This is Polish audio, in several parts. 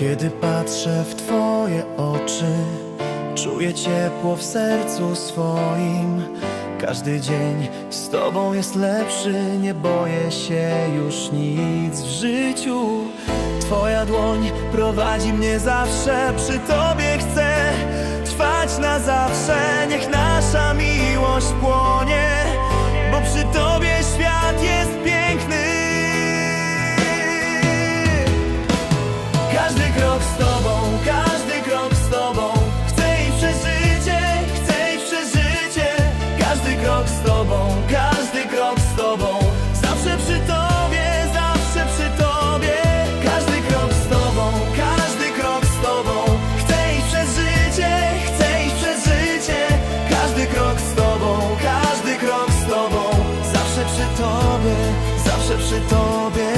Kiedy patrzę w Twoje oczy Czuję ciepło w sercu swoim. Każdy dzień z Tobą jest lepszy Nie boję się już nic w życiu. Twoja dłoń prowadzi mnie zawsze Przy Tobie chcę trwać na zawsze. Niech nasza miłość płonie przy Tobie.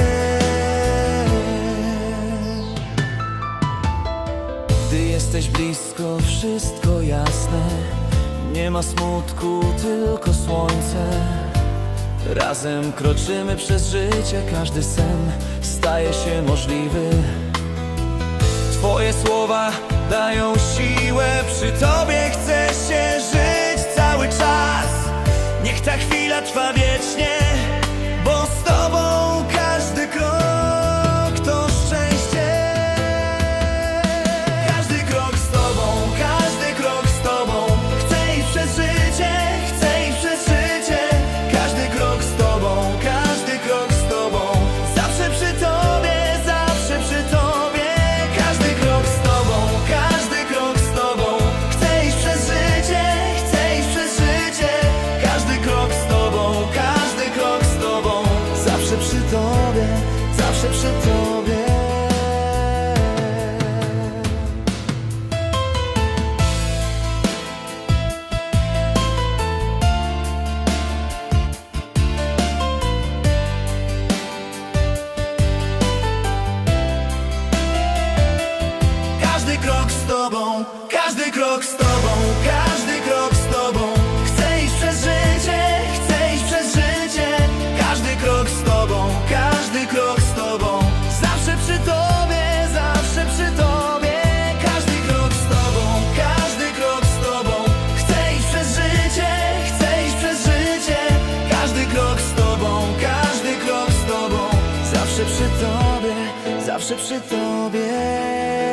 Gdy jesteś blisko, wszystko jasne. Nie ma smutku, tylko słońce. Razem kroczymy przez życie, każdy sen staje się możliwy. Twoje słowa dają siłę przy Tobie zawsze przy tobie. Każdy krok z tobą, każdy krok z tobą, przy tobie, zawsze przy tobie.